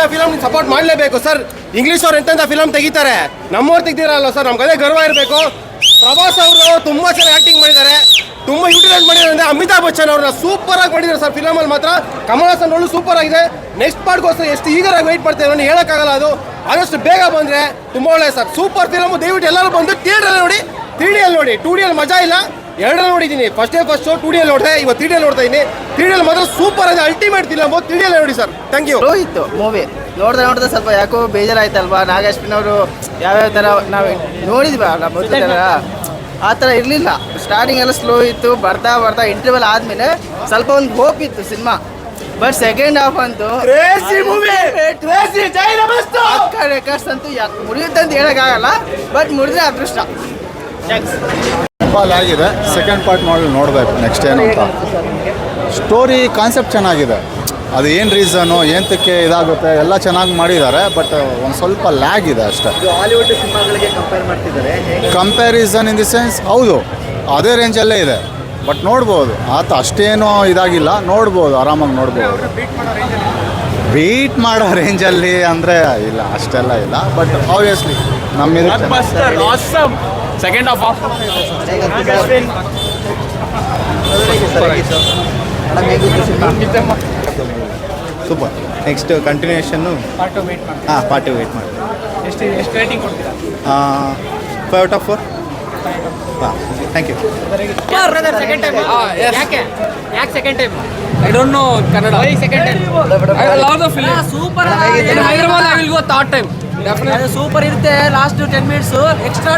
ಎಂತೆಂಥ film support ಮಾಡಲೇಬೇಕು sir English ಅವ್ರು ಎಂತೆಂಥ ಫಿಲಮ್ ತೆಗಿತಾರೆ? ನಮ್ಮವ್ರು ತೆಗ್ದಿರಲ್ಲ ಸರ್ ನಮ್ಗೆ ಅದೇ ಗರ್ವ ಇರಬೇಕು. ಪ್ರಭಾಸ್ ಅವರು ತುಂಬ ಚೆನ್ನಾಗಿ ಆಕ್ಟಿಂಗ್ ಮಾಡಿದ್ದಾರೆ. ತುಂಬ ಯುಟಿಲೈಸ್ ಮಾಡಿದ್ದಾರೆ ಅಂದರೆ ಅಮಿತಾಬ್ ಬಚ್ಚನ್ ಅವ್ರನ್ನ ಸೂಪರ್ ಆಗಿ ಮಾಡಿದ್ದಾರೆ ಸರ್ ಫಿಲಮಲ್ಲಿ ಮಾತ್ರ. ಕಮಲ್ ಹಾಸನ್ ರೋಲು ಸೂಪರ್ ಆಗಿದೆ. ನೆಕ್ಸ್ಟ್ ಪಾರ್ಟ್ಗೋಸ್ಕರ ಎಷ್ಟು ಈಗರಾಗಿ ವೆಯ್ಟ್ ಮಾಡ್ತೇವೆ ನಾನು ಹೇಳೋಕ್ಕಾಗಲ್ಲ ಅದು. ಆದಷ್ಟು ಬೇಗ ಬಂದ್ರೆ ತುಂಬ ಒಳ್ಳೆ ಸರ್ ಸೂಪರ್ ಫಿಲಮ್ ದಯವಿಟ್ಟು ಎಲ್ಲರೂ ಬಂದು ಥಿಯೇಟರ್ ನೋಡಿ ತ್ರೀ ನೋಡಿ. ಟೂ ಡಿಯಲ್ಲಿ ಮಜಾ ಇಲ್ಲ. ಎರಡರಲ್ಲಿ ನೋಡಿದ್ದೀನಿ. First day first two D ಅಲ್ಲಿ ನೋಡಿದೆ ಇವತ್ತು ತ್ರೀ ಡಿಯಲ್ಲಿ ನೋಡ್ತಾ ಇದ್ದೀನಿ ತ್ರೀ ಡಿಯಲ್ಲಿ ಮಾತ್ರ ಸೂಪರ್ ಆಗಿದೆ ಅಲ್ಟಿಮೇಟ್ ಫಿಲಮ್ ತ್ರೀ ಡಿಯಲ್ಲಿ ನೋಡಿ ಸರ್. ಥ್ಯಾಂಕ್ ಯು ಇತ್ತು ಮೂವಿ ನೋಡ್ದೆ ನೋಡ್ದೆ ಸ್ವಲ್ಪ ಯಾಕೋ ಬೇಜಾರಾಯ್ತಲ್ವಾ? ನಾಗೇಶ್ವಿನವರು ಯಾವ್ಯಾವ ಥರ ನಾವು ನೋಡಿದ್ವಿ ನಮ್ಮ ಮೊದಲ ಆ ಥರ ಇರಲಿಲ್ಲ. ಸ್ಟಾರ್ಟಿಂಗ್ ಎಲ್ಲ ಸ್ಲೋ ಇತ್ತು ಬರ್ತಾ ಬರ್ತಾ ಇಂಟರ್ವಲ್ ಆದಮೇಲೆ ಸ್ವಲ್ಪ ಒಂದು ಹೋಪ್ ಇತ್ತು ಸಿನಿಮಾ ಬಟ್ ಸೆಕೆಂಡ್ ಹಾಫ್ ಅಂತೂ ಅಂತೂ ಯಾ- ಮುರಿಯುತ್ತೆ ಅಂತ ಹೇಳೋಕ್ಕಾಗಲ್ಲ ಬಟ್ ಮುರಿದ್ರೆ ಅದೃಷ್ಟ. ಫಾಲ್ ಆಗಿದೆ. ಸೆಕೆಂಡ್ ಪಾರ್ಟ್ ಮಾಡಲ್ ನೋಡಬೇಕು ನೆಕ್ಸ್ಟ್ ಏನು ಅಂತ ಸ್ಟೋರಿ ಕಾನ್ಸೆಪ್ಟ್ ಚೆನ್ನಾಗಿದೆ. ಅದು ಏನು ರೀಸನು ಏನಕ್ಕೆ ಇದಾಗುತ್ತೆ ಎಲ್ಲ ಚೆನ್ನಾಗಿ ಮಾಡಿದ್ದಾರೆ ಬಟ್ ಒಂದು ಸ್ವಲ್ಪ ಲ್ಯಾಗ್ ಇದೆ ಅಷ್ಟೇ. ಹಾಲಿವುಡ್ ಸಿನಿಮಾಗಳಿಗೆ ಕಂಪೇರ್ ಮಾಡ್ತಿದ್ದಾರೆ ಕಂಪ್ಯಾರಿಸನ್ ಇನ್ ದಿ ಸೆನ್ಸ್ ಹೌದು ಅದೇ ರೇಂಜಲ್ಲೇ ಇದೆ. ಬಟ್ ನೋಡ್ಬೋದು ಆತ ಅಷ್ಟೇನೂ ಇದಾಗಿಲ್ಲ ನೋಡ್ಬೋದು ಆರಾಮಾಗಿ ನೋಡ್ಬೋದು. ಬೀಟ್ ಮಾಡೋ ರೇಂಜಲ್ಲಿ ಅಂದರೆ ಇಲ್ಲ ಅಷ್ಟೆಲ್ಲ ಇಲ್ಲ. ಬಟ್ ಆಬ್ವಿಯಸ್ಲಿ ನಮ್ಮ second half of super next continuation ಹಾಂ ಪಾರ್ಟಿ ವೇಟ್ ಮಾಡಿ ಎಷ್ಟು ಎಷ್ಟು ರೇಟಿಂಗ್ ಕೊಡ್ತೀರಾ? ಫೈವ್ ಔಟ್ ಆಫ್ ಫೋರ್ ಹಾಂ ಥ್ಯಾಂಕ್ ಯು ಸೆಕೆಂಡ್ ಟೈಮ್ ಯಾಕೆ? ಯಾಕೆ second time I don't know Kannada second time I love the film super Hyderabad I will go third time super ಇರುತ್ತೆ last ten minutes extra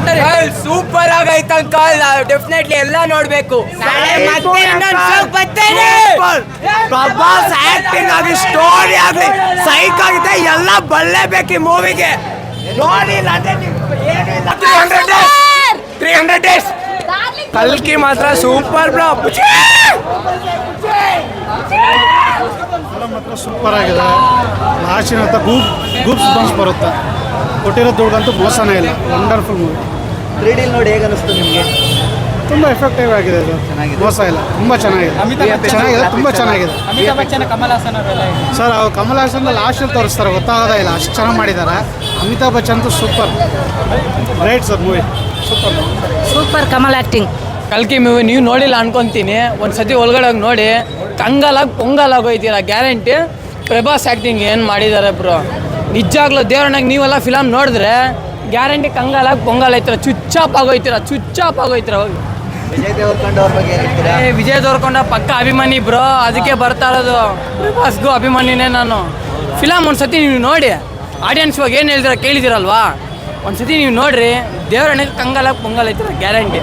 super ಆಗೈತೆ uncle definitely ಎಲ್ಲ ನೋಡ್ಬೇಕು. Prabhas acting ಆಗಿ story ಆಗಲಿ ಸೈಕ್ ಆಗಿದೆ ಎಲ್ಲ ಬಲ್ಲೇಬೇಕು ಈ ಮೂವಿಗೆ ನೋಡಿ three hundred days three hundred days ಕಲ್ಕಿ ಮಾತ್ರ ಸೂಪರ್ ಬ್ರೋ ಮಾತ್ರ ಸೂಪರ್ ಆಗಿದೆ. ಲಾಸ್ಟಿನ ಗೂಪ್ ಗೂಪ್ಸ್ ಬರುತ್ತೆ. ಕೊಟ್ಟಿರೋ ದುಡ್ಡಂತೂ ಮೋಸನೇ ಇಲ್ಲ. ವಂಡರ್ಫುಲ್ ಮೂವಿ ತ್ರೀ ಡಿ ನೋಡಿ ಹೇಗೆ ಅನಿಸ್ತು ನಿಮಗೆ? ತುಂಬ ಎಫೆಕ್ಟಿವ್ ಆಗಿದೆ ಇದು ಮೋಸ ಇಲ್ಲ. ತುಂಬ ಚೆನ್ನಾಗಿದೆ. ಚೆನ್ನಾಗಿದೆ ತುಂಬ ಚೆನ್ನಾಗಿದೆ. ಅಮಿತಾಬ್ ಬಚ್ಚನ್ ಕಮಲ್ ಹಾಸನ್ ಅವರೆಲ್ಲ ಸರ್ ಅವ್ರು ಕಮಲ್ ಹಾಸನ್ ಲಾಸ್ಟಲ್ಲಿ ತೋರಿಸ್ತಾರೆ ಗೊತ್ತಾಗೋದೇ ಇಲ್ಲ. ಅಷ್ಟು ಚೆನ್ನಾಗಿ ಮಾಡಿದ್ದಾರೆ. ಅಮಿತಾಬ್ ಬಚ್ಚನ್ ಅಂತೂ super right sir movie super super Kamal acting ಕಲ್ಕಿ ಮೂವಿ ನೀವು ನೋಡಿಲ್ಲ ಅನ್ಕೊಂತೀನಿ. ಒಂದು ಸತಿ ಒಳಗಡೆ ಹೋಗಿ ನೋಡಿ. ಕಂಗಾಲಾಗಿ ಪೊಂಗಲಾಗಿ ಹೋಯ್ತೀರ ಗ್ಯಾರಂಟಿ ಪ್ರಭಾಸ್ ಆ್ಯಕ್ಟಿಂಗ್ ಏನು ಮಾಡಿದ್ದಾರೆ ಬ್ರೋ ನಿಜಾಗ್ಲೂ ದೇವ್ರನಾಗ ನೀವೆಲ್ಲ ಫಿಲಮ್ ನೋಡಿದ್ರೆ ಗ್ಯಾರಂಟಿ ಕಂಗಾಲ ಪೊಂಗಲ್ ಐತಿರ ಚುಚ್ಚಾಪ್ ಆಗೋಯ್ತೀರ ಚುಚ್ಚಾಪ್ ಆಗೋಯ್ತೀರ ಹೋಗಿ. ವಿಜಯ್ ದೋರ್ಕೊಂಡ ಏ ವಿಜಯ್ ಪಕ್ಕ ಅಭಿಮಾನಿ ಬ್ರೋ ಅದಕ್ಕೆ ಬರ್ತಾ ಇರೋದು ಪ್ರಭಾಸ್ಗೂ ಅಭಿಮಾನಿನೇ ನಾನು. ಫಿಲಮ್ ಒಂದ್ಸತಿ ನೀವು ನೋಡಿ ಆಡಿಯನ್ಸ್ ಇವಾಗ ಏನು ಹೇಳ್ತೀರ ಕೇಳಿದಿರಲ್ವಾ? ಒಂದ್ಸತಿ ನೀವು ನೋಡ್ರಿ ದೇವರಣ್ಣಗೆ ಕಂಗಾಲ ಪೊಂಗಲ್ ಐತಿರ ಗ್ಯಾರಂಟಿ